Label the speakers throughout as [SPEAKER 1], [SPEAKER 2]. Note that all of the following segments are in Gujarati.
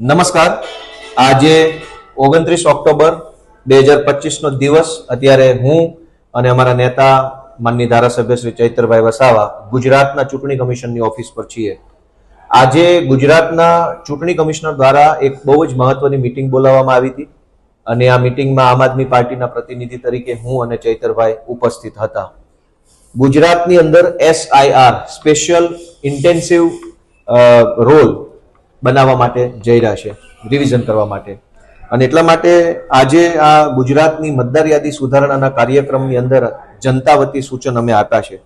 [SPEAKER 1] નમસ્કાર. આજે ઓગણત્રીસ ઓક્ટોબર બે હજાર પચીસનો દિવસ. અત્યારે હું અને અમારા નેતા માનની ધારાસભ્ય શ્રી ચૈતરભાઈ વસાવા ગુજરાતના ચૂંટણી કમિશનની ઓફિસ પર છીએ. આજે ગુજરાતના ચૂંટણી કમિશનર દ્વારા એક બહુ જ મહત્વની મિટિંગ બોલાવવામાં આવી હતી અને આ મિટિંગમાં આમ આદમી પાર્ટીના પ્રતિનિધિ તરીકે હું અને ચૈતરભાઈ ઉપસ્થિત હતા. ગુજરાતની અંદર એસઆઈઆર સ્પેશિયલ ઇન્ટેન્સિવ રોલ બનાવવા માટે જઈ રહ્યા છે રિવિઝન કરવા માટે. અને એટલા માટે આજે આ ગુજરાતની મતદાર યાદી સુધારણાના કાર્યક્રમની અંદર જનતા વતી સૂચન અમે આપ્યા છે.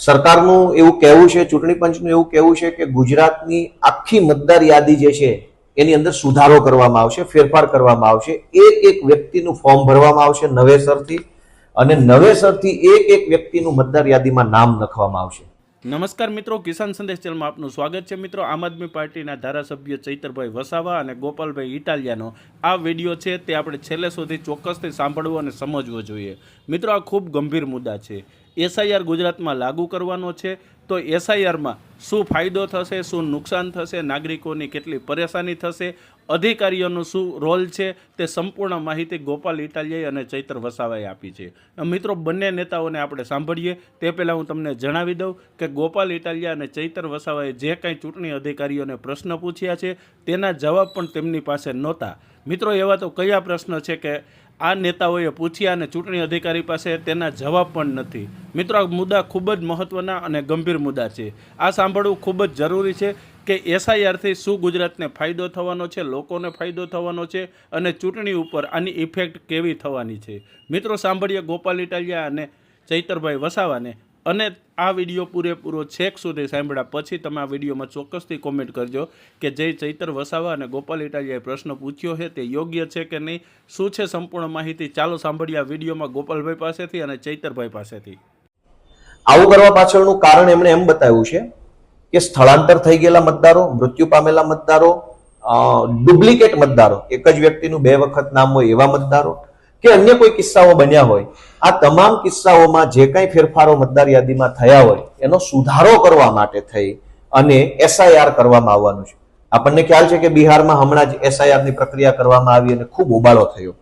[SPEAKER 1] સરકારનું એવું કહેવું છે, ચૂંટણી પંચનું એવું કહેવું છે કે ગુજરાતની આખી મતદાર યાદી જે છે, એની અંદર સુધારો કરવામાં આવશે, ફેરફાર કરવામાં આવશે. એક એક વ્યક્તિનું ફોર્મ ભરવામાં આવશે નવેસરથી અને નવેસરથી એક એક વ્યક્તિનું મતદાર યાદીમાં નામ લખવામાં આવશે.
[SPEAKER 2] નમસ્કાર મિત્રો, કિસાન સંદેશ ચેનલમાં આપનું સ્વાગત છે. મિત્રો, આમ આદમી પાર્ટીના ધારાસભ્ય ચૈતરભાઈ વસાવા અને ગોપાલભાઈ ઇટાલિયાનો આ વીડિયો છે તે આપણે છેલ્લે સુધી ચોક્કસથી સાંભળવો અને સમજવો જોઈએ. મિત્રો, આ ખૂબ ગંભીર મુદ્દા છે. એસઆઈઆર ગુજરાતમાં લાગુ કરવાનો છે. તો એસઆઈઆરમાં શું ફાયદો થશે, શું નુકસાન થશે, નાગરિકોની કેટલી પરેશાની થશે અધિકારીઓનો શું રોલ છે તે સંપૂર્ણ માહિતી ગોપાલ ઇટાલિયાએ અને ચૈતર વસાવાએ આપી છે. મિત્રો, બંને નેતાઓને આપણે સાંભળીએ. તે પહેલાં હું તમને જણાવી દઉં કે ગોપાલ ઇટાલિયા અને ચૈતર વસાવાએ જે કાંઈ ચૂંટણી અધિકારીઓને પ્રશ્ન પૂછ્યા છે તેના જવાબ પણ તેમની પાસે નહોતા. મિત્રો, એવા તો કયા પ્રશ્ન છે કે આ નેતાઓએ પૂછ્યા અને ચૂંટણી અધિકારી પાસે તેના જવાબ પણ નથી. મિત્રો, આ મુદ્દા ખૂબ જ મહત્ત્વના અને ગંભીર મુદ્દા છે. આ સાંભળવું ખૂબ જ જરૂરી છે. કે એસઆઈઆરથી શું ગુજરાતને ફાયદો થવાનો છે, લોકોને ફાયદો થવાનો છે અને ચૂંટણી ઉપર આની ઇફેક્ટ કેવી થવાની છે. મિત્રો, સાંભળીએ ગોપાલ ઇટાલિયા અને ચૈતરભાઈ વસાવાને અને આ વીડિયો પૂરેપૂરો છેક સુધી સાંભળ્યા પછી તમે આ વિડીયોમાં ચોક્કસથી કોમેન્ટ કરજો કે જે ચૈતર વસાવા અને ગોપાલ ઇટાલિયાએ પ્રશ્ન પૂછ્યો છે તે યોગ્ય છે કે નહીં, શું છે સંપૂર્ણ માહિતી? ચાલો સાંભળીએ આ વિડીયોમાં ગોપાલભાઈ પાસેથી અને ચૈતરભાઈ પાસેથી.
[SPEAKER 1] આવું કરવા પાછળનું કારણ એમણે એમ બતાવ્યું છે કે સ્થળાંતર થઈ ગયેલા મતદારો, મૃત્યુ પામેલા મતદારો ડુપ્લિકેટ મતદારો, એક જ વ્યક્તિનું બે વખત નામ હોય એવા મતદારો કે અન્ય કોઈ કિસ્સાઓ બન્યા હોય. આ તમામ કિસ્સાઓમાં જે કંઈ ફેરફારો મતદાર યાદીમાં થયા હોય, એનો સુધારો કરવા માટે થઈ અને એસઆઈઆર કરવામાં આવવાનું છે. આપણને ખ્યાલ છે કે બિહારમાં હમણાં જ એસઆઈઆરની પ્રક્રિયા કરવામાં આવી અને ખૂબ ઉબાળો થયો.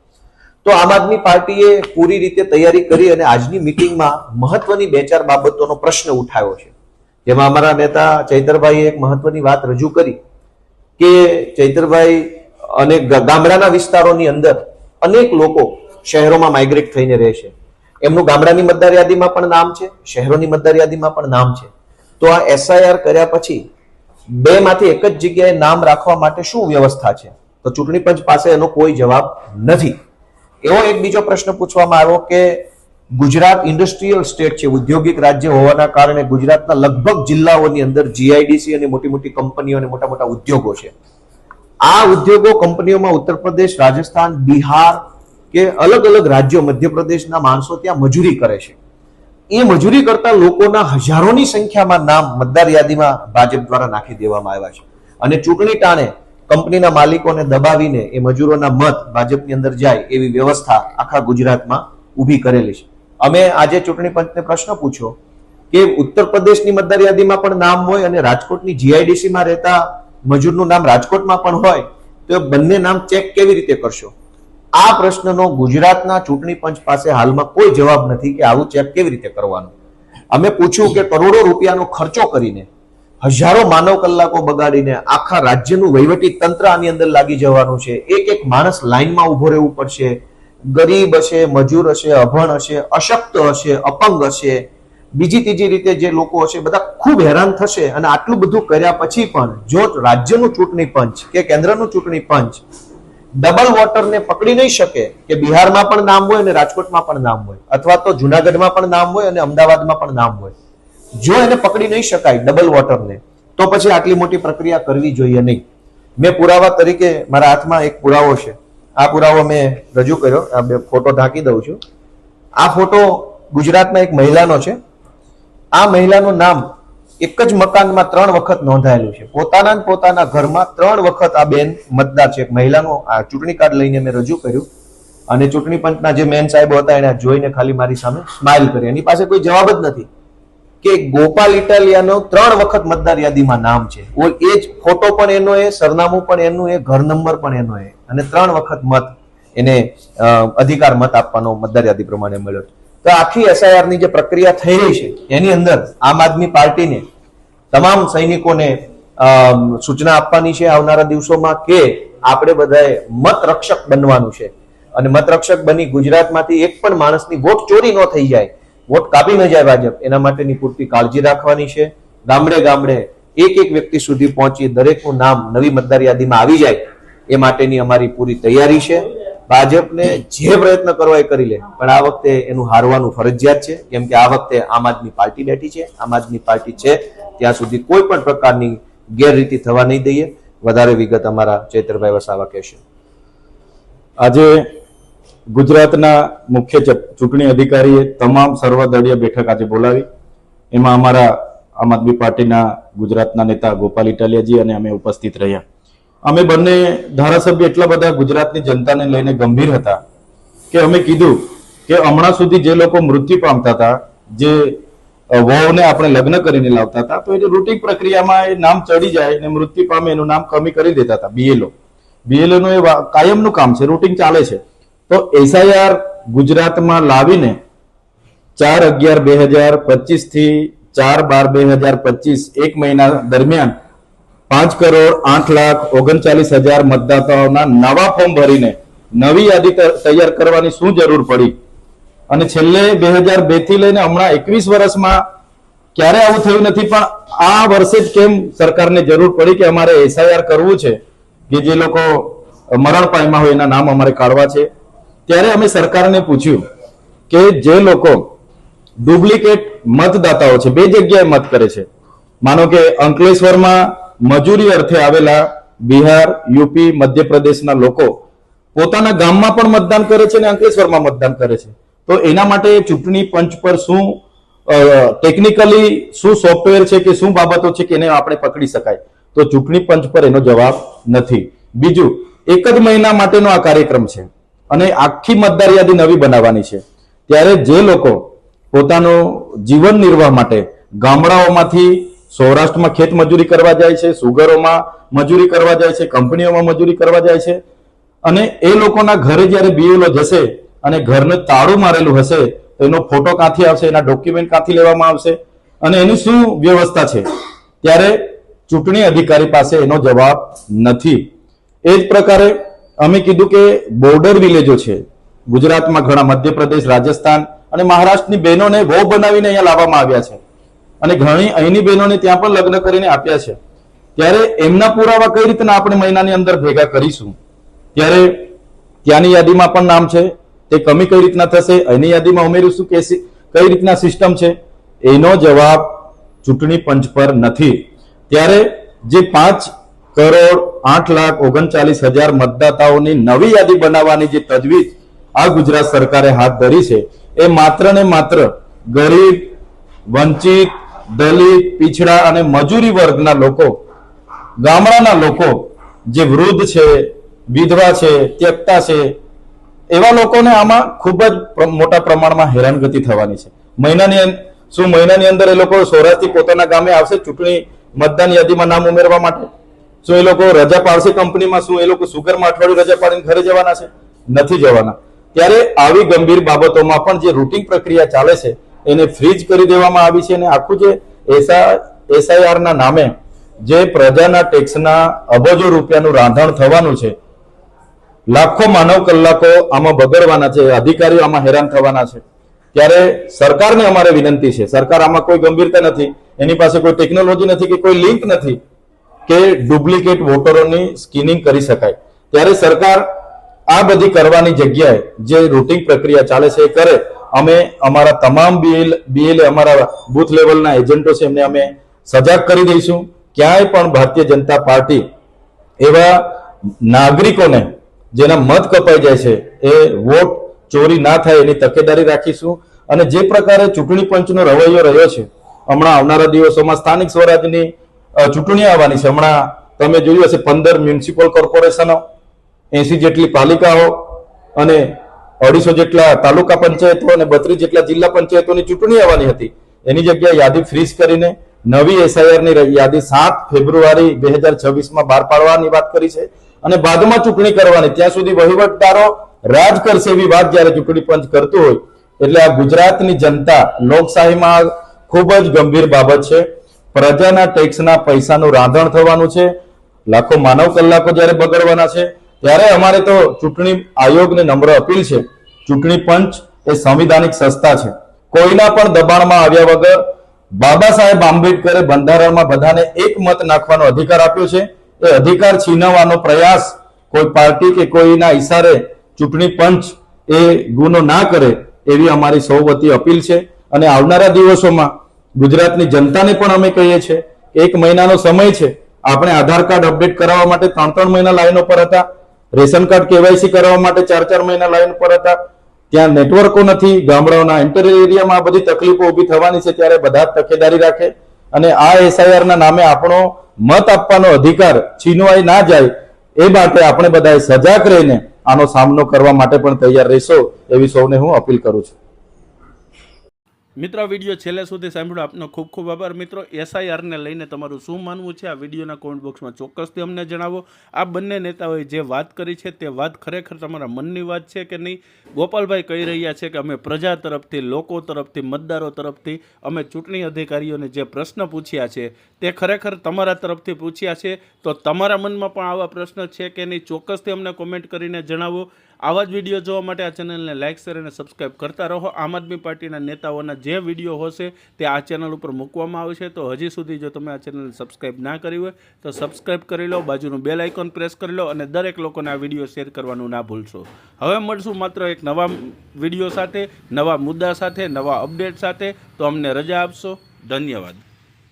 [SPEAKER 1] તો આમ આદમી પાર્ટીએ પૂરી રીતે તૈયારી કરી અને આજની મિટિંગમાં મહત્વની બે ચાર બાબતોનો પ્રશ્ન ઉઠાવ્યો છે. જેમાં અમારા નેતા ચૈતરભાઈએ એક મહત્વની વાત રજૂ કરી કે ચૈતરભાઈ અને ગામડાના વિસ્તારોની અંદર અનેક લોકો શહેરોમાં માઇગ્રેટ થઈને રહે છે. એમનું ગામડાની મતદાર યાદીમાં પણ નામ છે, શહેરોની મતદાર યાદીમાં પણ નામ છે. તો આ એસઆઈઆર કર્યા પછી બે માંથી એક જ જગ્યાએ નામ રાખવા માટે શું વ્યવસ્થા છે? તો ચૂંટણી પંચ પાસે એનો કોઈ જવાબ નથી. એવો એક બીજો પ્રશ્ન પૂછવામાં આવ્યો કે ગુજરાત ઇન્ડસ્ટ્રીયલ સ્ટેટ છે, ઉદ્યોગિક રાજ્ય હોવાના કારણે ગુજરાતના લગભગ જિલ્લાઓની અંદર જીઆઈડીસી અને મોટી મોટી કંપનીઓ અને મોટા મોટા ઉદ્યોગો છે. આ ઉદ્યોગો કંપનીઓમાં ઉત્તર પ્રદેશ, રાજસ્થાન, બિહાર કે અલગ અલગ રાજ્યો, મધ્યપ્રદેશના માણસો ત્યાં મજૂરી કરે છે. એ મજૂરી કરતા લોકોના હજારોની સંખ્યામાં નામ મતદાર યાદીમાં ભાજપ દ્વારા નાખી દેવામાં આવ્યા છે. અને ચૂંટણી ટાણે કંપનીના માલિકોને દબાવીને એ મજૂરોના મત ભાજપની અંદર જાય એવી વ્યવસ્થા આખા ગુજરાતમાં ઊભી કરેલી છે. અમે આજે ચૂંટણી પંચને પ્રશ્ન પૂછ્યો કે ઉત્તર પ્રદેશની મતદાર યાદીમાં પણ નામ હોય અને રાજકોટની જીઆઈડીસીમાં રહેતા મજૂરનું નામ રાજકોટમાં પણ હોય, તો એ બંને નામ ચેક કેવી રીતે કરશો? આ પ્રશ્નનો ગુજરાતના ચૂંટણી પંચ પાસે હાલમાં કોઈ જવાબ નથી કે આવું ચેક કેવી રીતે કરવાનું. અમે પૂછ્યું કે કરોડો રૂપિયાનો ખર્ચો કરીને હજારો માનવ કલાકો બગાડીને આખા રાજ્યનું વહીવટી તંત્ર આની અંદર લાગી જવાનું છે. એક એક માણસ લાઈનમાં ઊભો રહેવું પડશે. ગરીબ હશે, મજૂર હશે, અભણ હશે, અશક્ત હશે, અપંગ હશે, બીજી ત્રીજી રીતે જે લોકો હશે, બધા ખૂબ હેરાન થશે અને આટલું બધું કર્યા પછી પણ જો રાજ્યનું ચૂંટણી પંચ કે કેન્દ્રનું ચૂંટણી પંચ ડબલ વોટરને પકડી નહીં શકે કે બિહારમાં પણ નામ હોય અને રાજકોટમાં પણ નામ હોય, અથવા તો જુનાગઢમાં પણ નામ હોય અને અમદાવાદમાં પણ નામ હોય, જો એને પકડી નહીં શકાય ડબલ વોટરને તો પછી આટલી મોટી પ્રક્રિયા કરવી જોઈએ નહીં. મેં પુરાવા તરીકે મારા હાથમાં એક પુરાવો છે. આ પુરાવો મેં રજૂ કર્યો, આ બે ફોટો ઢાંકી દઉં છું. આ ફોટો ગુજરાતમાં એક મહિલાનો છે. આ મહિલાનું નામ એક જ મકાનમાં ત્રણ વખત નોંધાયેલું છે. પોતાના પોતાના ઘરમાં ત્રણ વખત આ બેન મતદાર છે. એક મહિલાનું આ ચૂંટણી કાર્ડ લઈને મેં રજૂ કર્યું. અને ચૂંટણી પંચના જે મેન સાહેબ હતા, એને જોઈને ખાલી મારી સામે સ્માઇલ કરી. એની પાસે કોઈ જવાબ જ નથી કે ગોપાલ ઇટાલિયાનો ત્રણ વખત મતદાર યાદીમાં નામ છે. ઓ એ જ ફોટો પણ એનો એ, સરનામું પણ એનું એ, ઘર નંબર પણ એનો એ. અને ત્રણ વખત મત એને અધિકાર મત આપવાનો મતદાર યાદી પ્રમાણે મળ્યો તો આખી એસઆઈઆરની જે પ્રક્રિયા થઈ રહી છે, એની અંદર આમ આદમી પાર્ટીને, તમામ સૈનિકોને સૂચના આપવાની છે આવનારા દિવસોમાં કે આપણે બધાએ મત રક્ષક બનવાનું છે. અને મત રક્ષક બની ગુજરાતમાંથી એક પણ માણસની વોટ ચોરી ન થઈ જાય, વોટ કાપી ન જાય ભાજપ, એના માટેની પૂરતી કાળજી રાખવાની છે. ગામડે ગામડે એક એક વ્યક્તિ સુધી પહોંચી દરેકનું નામ નવી મતદાર યાદીમાં આવી જાય. એ માટેની અમારી પૂરી તૈયારી છે. ભાજપને જે પ્રયત્ન કરવા એ કરી લે, પણ આ વખતે એનું હારવાનું ફરજિયાત છે. કેમ કે આ વખતે આમ આદમી પાર્ટી બેઠી છે. આમ આદમી પાર્ટી છે. ત્યાં સુધી કોઈ પણ પ્રકારની ગેરરીતિ થવા નહીં દઈએ. વધારે વિગત અમારા ચૈતરભાઈ વસાવા કહેશે.
[SPEAKER 3] આજે ગુજરાતના મુખ્ય ચૂંટણી અધિકારીએ તમામ સર્વદળીય બેઠક આજે બોલાવી. એમાં અમારા આમ આદમી પાર્ટીના ગુજરાતના નેતા ગોપાલ ઇટાલિયાજી અને અમે ઉપસ્થિત રહ્યા. અમે બંને ધારાસભ્ય એટલા બધા ગુજરાતની જનતાને લઈને ગંભીર હતા કે અમે કીધું કે હમણાં સુધી જે લોકો મૃત્યુ પામતા હતા, જે વહુને આપણે લગ્ન કરીને લાવતા હતા, તો એ રૂટિન પ્રક્રિયામાં એ નામ ચડી જાય ને મૃત્યુ પામે એનું નામ કમી કરી દેતા હતા બીએલઓ બીએલઓ નું એ કાયમનું કામ છે રૂટિંગ ચાલે છે. તો એસઆઈઆર ગુજરાતમાં લાવીને ચાર અગિયાર બે હજાર પચીસથી ચાર બાર બે હજાર પચીસ એક મહિના દરમિયાન પાંચ કરોડ આઠ લાખ ઓગણચાલીસ હજાર મતદાતાઓના નવા ફોર્મ ભરીને નવી યાદી તૈયાર કરવાની શું જરૂર પડી? અને છેલ્લે બે હજાર બેથી લઈને હમણાં એકવીસ વર્ષમાં ક્યારે આવું થયું નથી? પણ આ વર્ષે જ કેમ સરકારને જરૂર પડી કે અમારે એસઆઈઆર કરવું છે? કે જે લોકો મરણ પામ્યા હોય એના નામ અમારે કાઢવા છે? ત્યારે અમે સરકારને પૂછ્યું કે જે લોકો ડુપ્લિકેટ મતદાતાઓ છે, બે જગ્યાએ મત કરે છે. માનો કે અંકલેશ્વરમાં મજૂરી અર્થે આવેલા બિહાર, યુપી, મધ્યપ્રદેશના લોકો પોતાના ગામમાં પણ મતદાન કરે છે અને અંકલેશ્વરમાં મતદાન કરે છે. તો એના માટે ચૂંટણી પંચ પર શું ટેકનિકલી શું સોફ્ટવેર છે કે શું બાબતો છે કે એને આપણે પકડી શકાય? તો ચૂંટણી પંચ પર એનો જવાબ નથી. બીજું, એક જ મહિના માટેનો આ કાર્યક્રમ છે અને આખી મતદાર યાદી નવી બનાવવાની છે. ત્યારે જે લોકો પોતાનું જીવન નિર્વાહ માટે ગામડાઓમાંથી સૌરાષ્ટ્રમાં ખેત મજૂરી કરવા જાય છે, સુગરોમાં મજૂરી કરવા જાય છે, કંપનીઓમાં મજૂરી કરવા જાય છે. અને એ લોકોના ઘરે જ્યારે બીએલઓ જશે અને ઘરને તાળું મારેલું હશે, તો એનો ફોટો ક્યાંથી આવશે, એના ડોક્યુમેન્ટ ક્યાંથી લેવામાં આવશે અને એની શું વ્યવસ્થા છે? ત્યારે ચૂંટણી અધિકારી પાસે એનો જવાબ નથી. એ જ પ્રકારે અમે કીધું કે બોર્ડર વિલેજો છે. ગુજરાતમાં ઘણા મધ્યપ્રદેશ, રાજસ્થાન અને મહારાષ્ટ્રની બહેનોને વહુ બનાવીને અહીંયા લાવવામાં આવ્યા છે. અને ઘણી અહીંની બહેનોને ત્યાં પણ લગ્ન કરીને આપ્યા છે. ત્યારે એમના પુરાવા કઈ રીતના આપણે મહિનાની અંદર ભેગા કરીશું? ત્યારે ત્યાંની યાદીમાં પણ નામ છે, તે કમી કઈ રીતના થશે, અહીંની યાદીમાં ઉમેરીશું કે કઈ રીતના સિસ્ટમ છે? એનો જવાબ ચૂંટણી પંચ પર નથી. ત્યારે જે પાંચ કરોડ આઠ લાખ ઓગણચાલીસ હજાર મતદાતાઓની નવી યાદી બનાવવાની જે તજવીજ આ ગુજરાત સરકારે હાથ ધરી છે, એ માત્ર ને માત્ર ગરીબ, વંચિત દલિત, પીછડા અને મજૂરી વર્ગના લોકો, ગામડાના લોકો જે વૃદ્ધ છે, વિધવા છે, ત્યક્તા છે, એવા લોકોને આમાં ખૂબ જ મોટા પ્રમાણમાં હેરાનગતિ થવાની છે. મહિનાની શું મહિનાની અંદર એ લોકો સૌરાષ્ટ્રથી પોતાના ગામે આવશે ચૂંટણી મતદાન યાદીમાં નામ ઉમેરવા માટે? શું એ લોકો રજા પાડશે કંપનીમાં? શું એ લોકો સુગરમાં અઠવાડિયું રજા પાડીને ઘરે જવાના છે? નથી જવાના. ત્યારે આવી ગંભીર બાબતોમાં પણ જે રૂટિંગ પ્રક્રિયા ચાલે છે એને ફ્રીજ કરી દેવામાં આવી છે અને આખું જે એસઆ, એસઆઈઆરના નામે જે પ્રજાના ટેક્સના અબજો રૂપિયાનું રાંધણ થવાનું છે, લાખો માનવ કલાકો આમાં બગડવાના છે, અધિકારીઓ આમાં હેરાન થવાના છે. ત્યારે સરકારને અમારે વિનંતી છે, સરકાર આમાં કોઈ ગંભીરતા નથી, એની પાસે કોઈ ટેકનોલોજી નથી કે કોઈ લિંક નથી કે ડુપ્લિકેટ વોટરોની સ્કિનિંગ કરી શકાય. ત્યારે સરકાર આ બધી કરવાની જગ્યાએ જે રૂટિંગ પ્રક્રિયા ચાલે છે એ કરે. અમે અમારા તમામ બીએલ બીએલ અમારા બુથ લેવલના એજન્ટો છે, એમને અમે સજાગ કરી દઈશું. ક્યાંય પણ ભારતીય જનતા પાર્ટી એવા નાગરિકોને જેના મત કપાઈ જાય છે, એ વોટ ચોરી ના થાય એની તકેદારી રાખીશું. અને જે પ્રકારે ચૂંટણી પંચનો રવૈયો રહ્યો છે, હમણાં આવનારા દિવસોમાં સ્થાનિક સ્વરાજની ચૂંટણી આવવાની છે. હમણાં તમે જોયું હશે, પંદર મ્યુનિસિપલ કોર્પોરેશનો, એસી જેટલી પાલિકાઓ અને અઢીસો જેટલા તાલુકા પંચાયતો અને બત્રીસ જેટલા જિલ્લા પંચાયતોની ચૂંટણી આવવાની હતી. એની જગ્યાએ યાદી ફ્રીઝ કરીને નવી એસઆઈઆરની યાદી સાત ફેબ્રુઆરી બે હજાર છવ્વીસમાં બહાર પાડવાની વાત કરી છે અને બાદમાં ચૂંટણી કરવાની. ત્યાં સુધી વહીવટદારો રાજ કરશે એવી વાત જ્યારે ચૂંટણી પંચ કરતું હોય. એટલે આ ગુજરાતની જનતા લોકશાહીમાં ખૂબ જ ગંભીર બાબત છે. પ્રજાના ટેક્સના પૈસાનું રાંધણ થવાનું છે. લાખો માનવ કલાકો જ્યારે બગડવાના છે. ત્યારે અમારે તો ચૂંટણી આયોગને નમ્ર અપીલ છે. ચૂંટણી પંચ એ સંવિધાનિક સંસ્થા છે. કોઈના પણ દબાણમાં આવ્યા વગર બાબા સાહેબ આંબેડકરે બંધારણમાં બધાને એક મત નાખવાનો અધિકાર આપ્યો છે. એ અધિકાર છીનવવાનો પ્રયાસ કોઈ પાર્ટી કે કોઈના ઈશારે ચૂંટણી પંચ એ ગુનો ના કરે એવી અમારી સૌ વતી અપીલ છે. અને આવનારા દિવસોમાં ગુજરાતની જનતાને પણ અમે કહીએ છીએ, એક મહિનાનો સમય છે. આપણે આધાર કાર્ડ અપડેટ કરાવવા માટે ત્રણ ત્રણ મહિના લાઈનો પર હતા. રેશન કાર્ડ કેવાયસી કરાવવા માટે ચાર ચાર મહિના લાઈન પર હતા. ત્યાં નેટવર્કો નથી, ગામડાઓના ઇન્ટરિયર એરિયામાં આ બધી તકલીફો ઊભી થવાની છે ત્યારે બધા જ તકેદારી રાખે. અને આ એસઆઈઆર ના નામે આપણો મત આપવાનો અધિકાર છીનવાઈ ના જાય એ માટે આપણે બધાએ સજાગ રહીને આનો સામનો કરવા માટે પણ તૈયાર રહેશો એવી સૌને હું અપીલ કરું છું.
[SPEAKER 2] મિત્રો વીડિયો છેલ્લે સુધી સાંભળો આપનો ખૂબ ખૂબ આભાર મિત્રો. એસઆઈઆરને લઈને તમારું શું માનવું છે? આ વિડીયોના કોમેન્ટ બોક્સમાં ચોક્કસથી અમને જણાવો. આ બંને નેતાઓએ જે વાત કરી છે તે વાત ખરેખર તમારા મનની વાત છે કે નહીં? ગોપાલભાઈ કહી રહ્યા છે કે અમે પ્રજા તરફથી, લોકો તરફથી, મતદારો તરફથી, અમે ચૂંટણી અધિકારીઓને જે પ્રશ્ન પૂછ્યા છે તે ખરેખર તમારા તરફથી પૂછ્યા છે. તો તમારા મનમાં પણ આવા પ્રશ્ન છે કે નહીં? ચોક્કસથી અમને કોમેન્ટ કરીને જણાવો. આવા જ વીડિયો જોવા માટે આ ચેનલને લાઇક શેર અને સબસ્ક્રાઇબ કરતા રહો. આમ આદમી પાર્ટીના નેતાઓના જે વીડિયો હશે તે આ ચેનલ ઉપર મૂકવામાં આવશે. તો હજી સુધી જો તમે આ ચેનલને સબસ્ક્રાઇબ ના કરી હોય, તો સબસ્ક્રાઇબ કરી લો, બાજુનું બેલ આઇકોન પ્રેસ કરી લો અને દરેક લોકોને આ વીડિયો શેર કરવાનું ના ભૂલશો. હવે મળશું માત્ર એક નવા વીડિયો સાથે, નવા મુદ્દા સાથે, નવા અપડેટ સાથે. તો અમને રજા આપશો. ધન્યવાદ.